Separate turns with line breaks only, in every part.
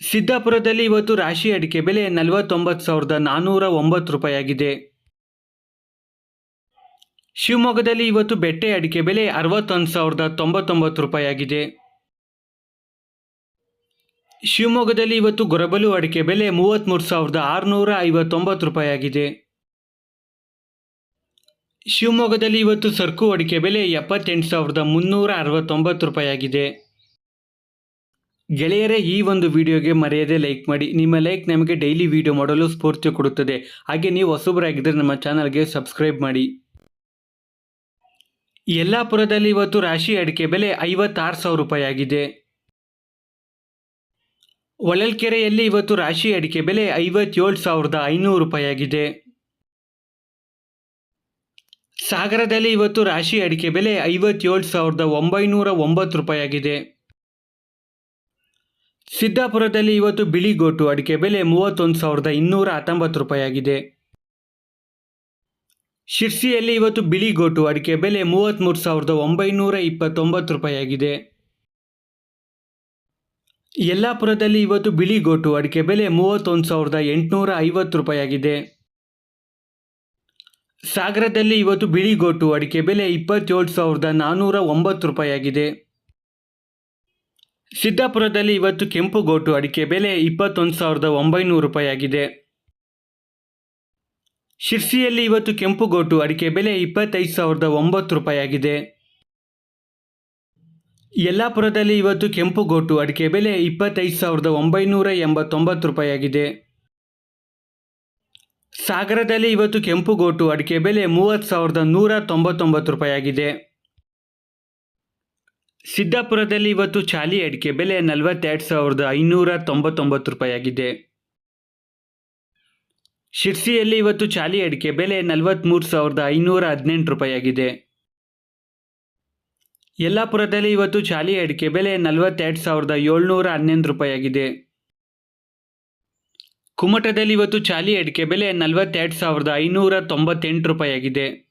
ಸಿದ್ದಾಪುರದಲ್ಲಿ ಇವತ್ತು ರಾಶಿ ಅಡಿಕೆ ಬೆಲೆ ನಲವತ್ತೊಂಬತ್ತು ಸಾವಿರದ ನಾನ್ನೂರ ಒಂಬತ್ತು ರೂಪಾಯಿಯಾಗಿದೆ. ಶಿವಮೊಗ್ಗದಲ್ಲಿ ಇವತ್ತು ಬೆಟ್ಟೆ ಅಡಿಕೆ ಬೆಲೆ ಅರವತ್ತೊಂದು ಸಾವಿರದ ತೊಂಬತ್ತೊಂಬತ್ತು ರೂಪಾಯಿಯಾಗಿದೆ. ಶಿವಮೊಗ್ಗದಲ್ಲಿ ಇವತ್ತು ಗೊರಬಲು ಅಡಿಕೆ ಬೆಲೆ ಮೂವತ್ತ್ಮೂರು ಸಾವಿರದ ಆರುನೂರ ಐವತ್ತೊಂಬತ್ತು ರೂಪಾಯಿಯಾಗಿದೆ. ಶಿವಮೊಗ್ಗದಲ್ಲಿ ಇವತ್ತು ಸರ್ಕು ಅಡಿಕೆ ಬೆಲೆ ಎಪ್ಪತ್ತೆಂಟು ಸಾವಿರದ ಮುನ್ನೂರ ಅರವತ್ತೊಂಬತ್ತು ರೂಪಾಯಿ ಆಗಿದೆ ಗೆಳೆಯರೇ, ಈ ಒಂದು ವಿಡಿಯೋಗೆ ಮರೆಯದೆ ಲೈಕ್ ಮಾಡಿ. ನಿಮ್ಮ ಲೈಕ್ ನಮಗೆ ಡೈಲಿ ವಿಡಿಯೋ ಮಾಡಲು ಸ್ಫೂರ್ತಿ ಕೊಡುತ್ತದೆ. ಹಾಗೆ ನೀವು ಹೊಸಬರಾಗಿದ್ದರೆ ನಮ್ಮ ಚಾನಲ್ಗೆ ಸಬ್ಸ್ಕ್ರೈಬ್ ಮಾಡಿ. ಯಲ್ಲಾಪುರದಲ್ಲಿ ಇವತ್ತು ರಾಶಿ ಅಡಿಕೆ ಬೆಲೆ ಐವತ್ತಾರು ಸಾವಿರ ರೂಪಾಯಿ ಆಗಿದೆ. ಹೊಳಲ್ಕೆರೆಯಲ್ಲಿ ಇವತ್ತು ರಾಶಿ ಅಡಿಕೆ ಬೆಲೆ ಐವತ್ತೇಳು ಸಾವಿರದ ಐನೂರು ರೂಪಾಯಿ ಆಗಿದೆ. ಸಾಗರದಲ್ಲಿ ಇವತ್ತು ರಾಶಿ ಅಡಿಕೆ ಬೆಲೆ ಐವತ್ತೇಳು ಸಾವಿರದ ಒಂಬೈನೂರ ಒಂಬತ್ತು ರೂಪಾಯಿ ಆಗಿದೆ. ಸಿದ್ದಾಪುರದಲ್ಲಿ ಇವತ್ತು ಬಿಳಿಗೋಟು ಅಡಿಕೆ ಬೆಲೆ ಮೂವತ್ತೊಂದು ಸಾವಿರದ ಇನ್ನೂರ ಹತ್ತೊಂಬತ್ತು ರೂಪಾಯಿಯಾಗಿದೆ. ಶಿರ್ಸಿಯಲ್ಲಿ ಇವತ್ತು ಬಿಳಿಗೋಟು ಅಡಿಕೆ ಬೆಲೆ ಮೂವತ್ತ್ಮೂರು ಸಾವಿರದ ಒಂಬೈನೂರ ಇಪ್ಪತ್ತೊಂಬತ್ತು ರೂಪಾಯಿಯಾಗಿದೆ. ಯಲ್ಲಾಪುರದಲ್ಲಿ ಇವತ್ತು ಬಿಳಿಗೋಟು ಅಡಿಕೆ ಬೆಲೆ ಮೂವತ್ತೊಂದು ಸಾವಿರದ ಎಂಟುನೂರ ಐವತ್ತು ರೂಪಾಯಿಯಾಗಿದೆ. ಸಾಗರದಲ್ಲಿ ಇವತ್ತು ಬಿಳಿಗೋಟು ಅಡಿಕೆ ಬೆಲೆ ಇಪ್ಪತ್ತೇಳು ಸಾವಿರದ ನಾನ್ನೂರ ಒಂಬತ್ತು ರೂಪಾಯಿ ಆಗಿದೆ ಸಿದ್ದಾಪುರದಲ್ಲಿ ಇವತ್ತು ಕೆಂಪು ಗೋಟು ಅಡಿಕೆ ಬೆಲೆ ಇಪ್ಪತ್ತೊಂದು ಸಾವಿರದ ಒಂಬೈನೂರು ರೂಪಾಯಿ ಆಗಿದೆ ಶಿರ್ಸಿಯಲ್ಲಿ ಇವತ್ತು ಕೆಂಪು ಗೋಟು ಅಡಿಕೆ ಬೆಲೆ ಇಪ್ಪತ್ತೈದು ಸಾವಿರದ ಒಂಬತ್ತು ರೂಪಾಯಿ ಆಗಿದೆ ಯಲ್ಲಾಪುರದಲ್ಲಿ ಇವತ್ತು ಕೆಂಪು ಗೋಟು ಅಡಿಕೆ ಬೆಲೆ ಇಪ್ಪತ್ತೈದು ಸಾವಿರದ ಒಂಬೈನೂರ ಎಂಬತ್ತೊಂಬತ್ತು ರೂಪಾಯಿ ಆಗಿದೆ ಸಾಗರದಲ್ಲಿ ಇವತ್ತು ಕೆಂಪು ಗೋಟು ಅಡಿಕೆ ಬೆಲೆ ಮೂವತ್ತು ಸಾವಿರದ ನೂರ ತೊಂಬತ್ತೊಂಬತ್ತು ರೂಪಾಯಿ ಆಗಿದೆ ಸಿದ್ದಾಪುರದಲ್ಲಿ ಇವತ್ತು ಚಾಲಿ ಅಡಿಕೆ ಬೆಲೆ ನಲವತ್ತೆರಡು ಸಾವಿರದ ಐನೂರ ತೊಂಬತ್ತೊಂಬತ್ತು ರೂಪಾಯಿಯಾಗಿದೆ. ಶಿರ್ಸಿಯಲ್ಲಿ ಇವತ್ತು ಚಾಲಿ ಅಡಿಕೆ ಬೆಲೆ ನಲವತ್ತ್ಮೂರು ಸಾವಿರದ ಐನೂರ ಹದಿನೆಂಟು ರೂಪಾಯಿಯಾಗಿದೆ. ಯಲ್ಲಾಪುರದಲ್ಲಿ ಇವತ್ತು ಚಾಲಿ ಅಡಿಕೆ ಬೆಲೆ ನಲವತ್ತೆರಡು ಸಾವಿರದ ಏಳ್ನೂರ ಹನ್ನೊಂದು ರೂಪಾಯಿಯಾಗಿದೆ. ಕುಮಟದಲ್ಲಿ ಇವತ್ತು ಚಾಲಿ ಅಡಿಕೆ ಬೆಲೆ ನಲವತ್ತೆರಡು ಸಾವಿರದ ಐನೂರ ತೊಂಬತ್ತೆಂಟು ರೂಪಾಯಿ ಆಗಿದೆ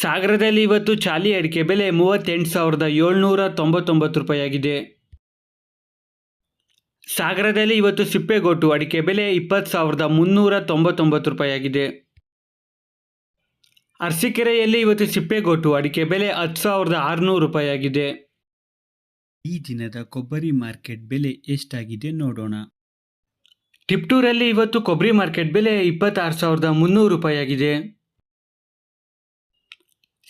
ಸಾಗರದಲ್ಲಿ ಇವತ್ತು ಚಾಲಿ ಅಡಿಕೆ ಬೆಲೆ ಮೂವತ್ತೆಂಟು ಸಾವಿರದ ಏಳ್ನೂರ ತೊಂಬತ್ತೊಂಬತ್ತು ರೂಪಾಯಿಯಾಗಿದೆ. ಸಾಗರದಲ್ಲಿ ಇವತ್ತು ಸಿಪ್ಪೆಗೋಟು ಅಡಿಕೆ ಬೆಲೆ ಇಪ್ಪತ್ತು ಸಾವಿರದ ಮುನ್ನೂರ ತೊಂಬತ್ತೊಂಬತ್ತು ರೂಪಾಯಿಯಾಗಿದೆ. ಅರಸೀಕೆರೆಯಲ್ಲಿ ಇವತ್ತು ಸಿಪ್ಪೆಗೋಟು ಅಡಿಕೆ ಬೆಲೆ ಹತ್ತು ಸಾವಿರದ ಆರುನೂರು ರೂಪಾಯಿಯಾಗಿದೆ.
ಈ ದಿನದ ಕೊಬ್ಬರಿ ಮಾರ್ಕೆಟ್ ಬೆಲೆ ಎಷ್ಟಾಗಿದೆ ನೋಡೋಣ.
ಟಿಪ್ಟೂರಲ್ಲಿ ಇವತ್ತು ಕೊಬ್ಬರಿ ಮಾರ್ಕೆಟ್ ಬೆಲೆ ಇಪ್ಪತ್ತಾರು ಸಾವಿರದ ಮುನ್ನೂರು ರೂಪಾಯಿ ಆಗಿದೆ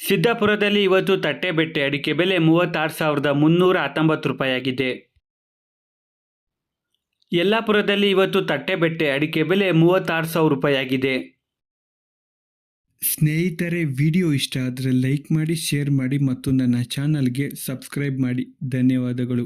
ಸಿದ್ದಾಪುರದಲ್ಲಿ ಇವತ್ತು ತಟ್ಟೆಬೆಟ್ಟೆ ಅಡಿಕೆ ಬೆಲೆ ಮೂವತ್ತಾರು ಸಾವಿರದ ಮುನ್ನೂರ ಹತ್ತೊಂಬತ್ತು ರೂಪಾಯಿಯಾಗಿದೆ. ಯಲ್ಲಾಪುರದಲ್ಲಿ ಇವತ್ತು ತಟ್ಟೆಬೆಟ್ಟೆ ಅಡಿಕೆ ಬೆಲೆ ಮೂವತ್ತಾರು ಸಾವಿರ ರೂಪಾಯಿಯಾಗಿದೆ.
ಸ್ನೇಹಿತರೆ, ವಿಡಿಯೋ ಇಷ್ಟ ಆದರೆ ಲೈಕ್ ಮಾಡಿ, ಶೇರ್ ಮಾಡಿ ಮತ್ತು ನನ್ನ ಚಾನಲ್ಗೆ ಸಬ್ಸ್ಕ್ರೈಬ್ ಮಾಡಿ. ಧನ್ಯವಾದಗಳು.